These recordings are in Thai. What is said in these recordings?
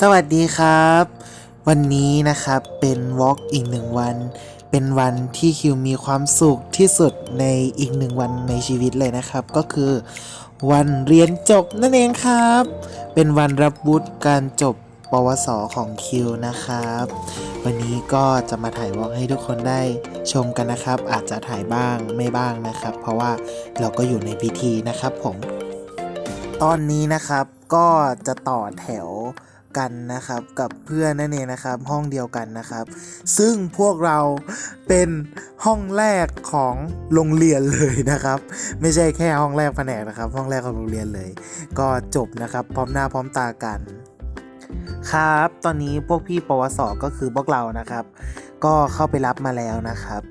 สวัสดีครับ วันนี้นะครับเป็นวอล์กอีกหนึ่งวัน เป็นวันที่คิวมีความสุขที่สุดในอีกหนึ่งวันในชีวิตเลยนะครับ ก็คือ วันเรียนจบนั่นเองครับ เป็นวันรับวุฒิการจบปวสของคิวนะครับ วันนี้ก็จะมาถ่ายวอล์กให้ทุกคนได้ชมกันนะครับ อาจจะถ่ายบ้างไม่บ้างนะครับ เพราะว่าเราก็อยู่ในพิธีนะครับผม ตอนนี้นะครับก็จะต่อแถว กันนะครับกับเพื่อนนั่นเองนะครับห้องเดียวกันนะครับ ซึ่งพวกเราเป็นห้องแรกของโรงเรียนเลยนะครับ ไม่ใช่แค่ห้องแรกแผนกนะครับ ห้องแรกของโรงเรียนเลย ก็จบนะครับพร้อมหน้าพร้อมตากัน ครับ ตอนนี้พวกพี่ปวสก็คือพวกเรานะครับ ก็เข้าไปรับมาแล้วนะครับ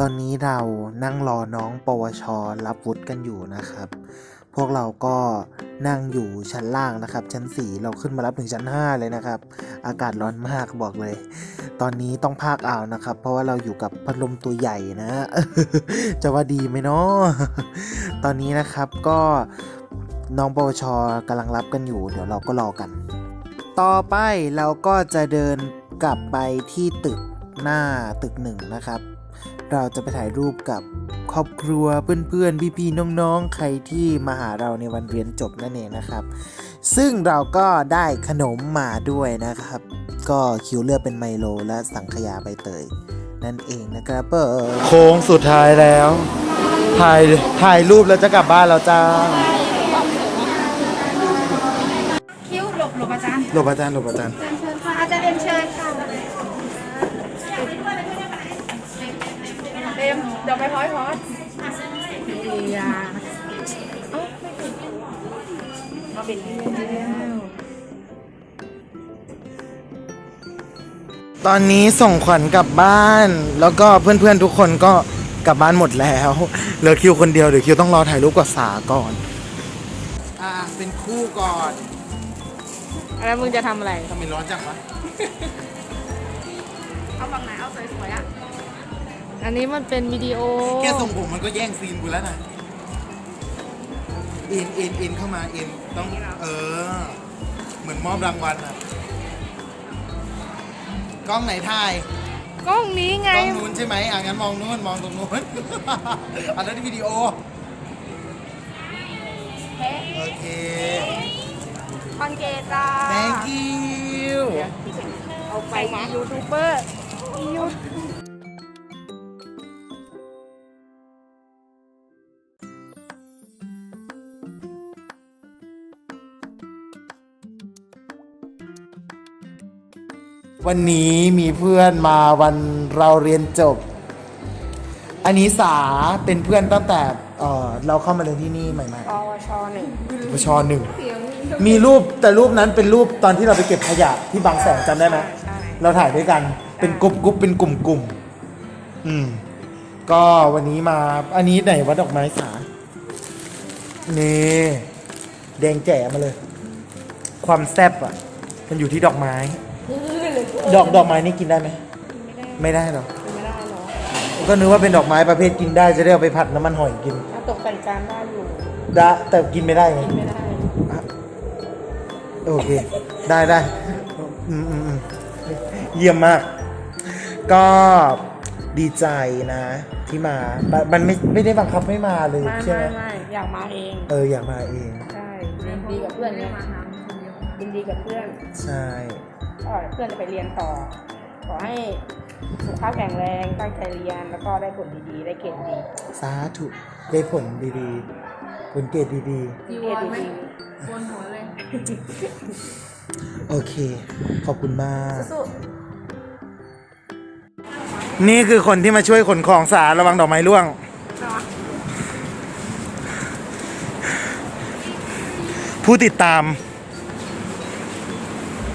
ตอนนี้เรานั่งรอน้องปวชรับวุฒิกันอยู่นะครับ พวกเราก็ นั่งอยู่ชั้นล่างนะครับ ชั้น 4 เราขึ้นมารับถึงชั้น 5 เลยนะครับ อากาศร้อนมากบอกเลย ตอนนี้ต้องพากอ่าวนะครับ เพราะว่าเราอยู่กับพัดลมตัวใหญ่นะ จะว่าดีไหมเนาะตอนนี้นะครับก็น้องปวชกำลังรับกันอยู่ เดี๋ยวเราก็รอกัน ต่อไปเราก็จะเดินกลับไปที่ตึกหน้าตึกหนึ่งนะครับ เราจะไปถ่ายรูปกับครอบครัวเพื่อนๆพี่ๆน้องๆ ใครที่มาหาเราในวันเรียนจบนั่นเองนะครับ ซึ่งเราก็ได้ขนมมาด้วยนะครับ ก็คิวเลือกเป็นไมโลและสังขยาใบเตย นั่นเองนะครับเปิดโค้งสุดท้ายแล้ว ถ่ายถ่ายรูปแล้วจะกลับบ้านแล้วจ้าคิ้วหลบหลบอาจารย์หลบอาจารย์หลบอาจารย์ เชิญค่ะอาจารย์เรียนเชิญค่ะ เต็มเดี๋ยวไปพอยพอดดีอะเอ้าไม่ปิดมาปิดแล้วตอนนี้ส่งขวัญกลับบ้าน แล้วก็เพื่อนๆทุกคนก็กลับบ้านหมดแล้วเหลือคิวคนเดียวเดี๋ยวคิวต้องรอถ่ายรูปกับสาก่อน อ่าเป็นคู่ก่อนแล้วมึงจะทำอะไรทำไมร้อนจังวะ เอาฝั่งไหนเอาสวยๆอะ อันนี้มันเป็นวิดีโอ แค่ทรงผมมันก็แย่งซีนกูแล้วนะอินอินอินเข้ามาอินต้องเออ เหมือนมอบรางวัลอะกล้องไหนถ่ายกล้องนี้ไง กล้องนู้นใช่ไหมอะงั้นมองนู้นมองตรงนู้น อันนั้นวิดีโอเฮ้โอเค คอนเกจ้า thank you เอาไปยูทูบเบอร์ยู วันนี้มีเพื่อนมาวันเราเรียนจบ อันนี้สาเป็นเพื่อนตั้งแต่เอ่อเราเข้ามาเรียนที่นี่ใหม่ปวชหนึ่งๆปชหนึ่ง มีรูปแต่รูปนั้นเป็นรูปตอนที่เราไปเก็บขยะที่บางแสนจำได้ไหม ใช่เราถ่ายด้วยกัน เป็นกรุ๊ปกรุ๊ปเป็นกลุ่มกลุ่มอืม ก็วันนี้มา อันนี้ไหนวัดดอกไม้สานี่แดงแจ๋มาเลย ความแซ่บอะ มันอยู่ที่ดอกไม้ ดอกดอกไม้นี่กินได้ไหม ไม่ได้หรอ ไม่ได้หรอก็นึกว่าเป็นดอกไม้ประเภทกินได้จะได้เอาไปผัดน้ำมันหอยกินถ้าตกแต่งจานได้อยู่ได้แต่กินไม่ได้ไงไม่ได้โอเค ได้ได้อืมอืมอืมเยี่ยมมาก ก็ดีใจนะ ที่มา มันไม่ไม่ได้บังคับไม่มาเลยไม่ใช่ไหมไม่ไม่อยากมาเอง เอออยากมาเอง ใช่ยินดีกับเพื่อนไงยินดีกับเพื่อน ใช่ ก็เพื่อนจะไปเรียนต่อ ขอให้สุขภาพแข็งแรงตั้งใจเรียนแล้วก็ได้ผลดีๆ ได้เกรดดีสาธุ ได้ผลดีๆ ผลเกรดดีเกรดดีๆโอเค ขอบคุณมาก สู้นี่คือคนที่มาช่วยขนของสาระวังดอกไม้ร่วง ผู้ติดตาม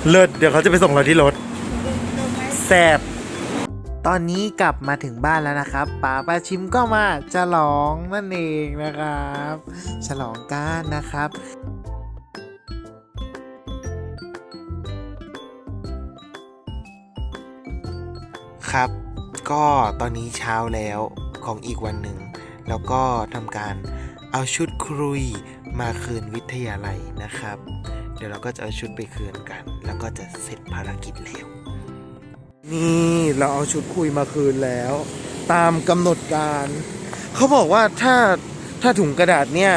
เลิศเดี๋ยวเขาจะไปส่งเราที่รถแซบตอนนี้กลับมาถึงบ้านแล้วนะครับป๋าป้าชิมก็มาฉลองนั่นเองนะครับ ฉลองกันนะครับครับ ก็ตอนนี้เช้าแล้วของอีกวันหนึ่ง แล้วก็ทำการเอาชุดครุยมาคืนวิทยาลัยนะครับ ดี๋ยวเราก็จะเอาชุดไปคืนกัน แล้วก็จะเสร็จภารกิจแล้ว นี่เราเอาชุดคุยมาคืนแล้ว ตามกำหนดการ เขาบอกว่าถ้าถ้าถุงกระดาษเนี่ย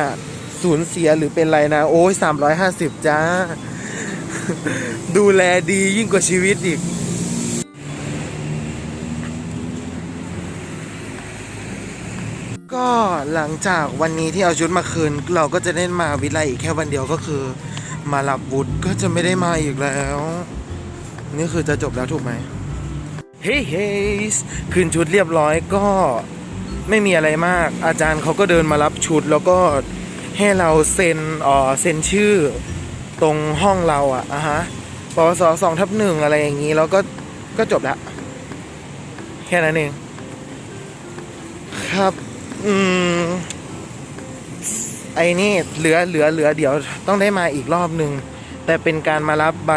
สูญเสียหรือเป็นไรนะ โอ้ย350 จ้า ดูแลดียิ่งกว่าชีวิตอีกก็หลังจากวันนี้ที่เอาชุดมาคืน เราก็จะได้มาวิไลอีกแค่วันเดียวก็คือ มารับวุฒิก็จะไม่ได้มาอีกแล้ว นี่คือจะจบแล้วถูกไหมเฮ้เฮ้คืนชุดเรียบร้อยก็ไม่มีอะไรมาก อาจารย์เขาก็เดินมารับชุด แล้วก็ให้เราเซ็นอ่อเซ็นชื่อตรงห้องเราอะอะฮะปวสสองทับหนึ่งอะไรอย่างนี้ แล้วก็ก็จบละแค่นั้นเอง ครับ อืม ไอ้นี่เหลือเหลือเหลือเดี๋ยวต้องได้มาอีกรอบหนึ่งแต่เป็นการมารับใบ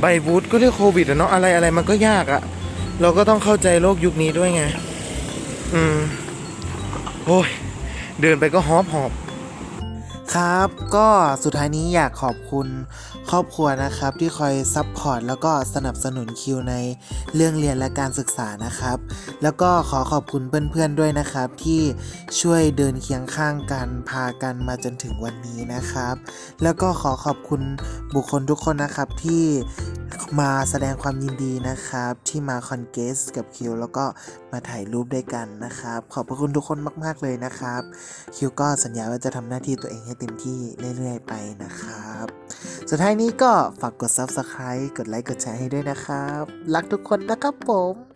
ใบวูดก็เรียกโควิดอะเนาะอะไรอะไรมันก็ยากอะเราก็ต้องเข้าใจโลกยุคนี้ด้วยไง อืมโอ้ยเดินไปก็หอบหอบ ครับ ก็สุดท้ายนี้อยากขอบคุณครอบครัวนะครับ ที่คอยซัพพอร์ตแล้วก็สนับสนุนคิวในเรื่องเรียนและการศึกษานะครับ แล้วก็ขอขอบคุณเพื่อนๆด้วยนะครับ ที่ช่วยเดินเคียงข้างกันพากันมาจนถึงวันนี้นะครับ แล้วก็ขอขอบคุณบุคคลทุกคนนะครับที่ มาแสดงความยินดีนะครับ ที่มาคอนเกสกับคิวแล้วก็มาถ่ายรูปด้วยกันนะครับ ขอบพระคุณทุกคนมาก ๆ เลยนะครับ คิวก็สัญญาว่าจะทำหน้าที่ตัวเองให้เต็มที่เรื่อย ๆ ไปนะครับ สุดท้ายนี้ก็ฝากกด Subscribe กดไลค์กดแชร์ให้ด้วยนะครับ รักทุกคนนะครับผม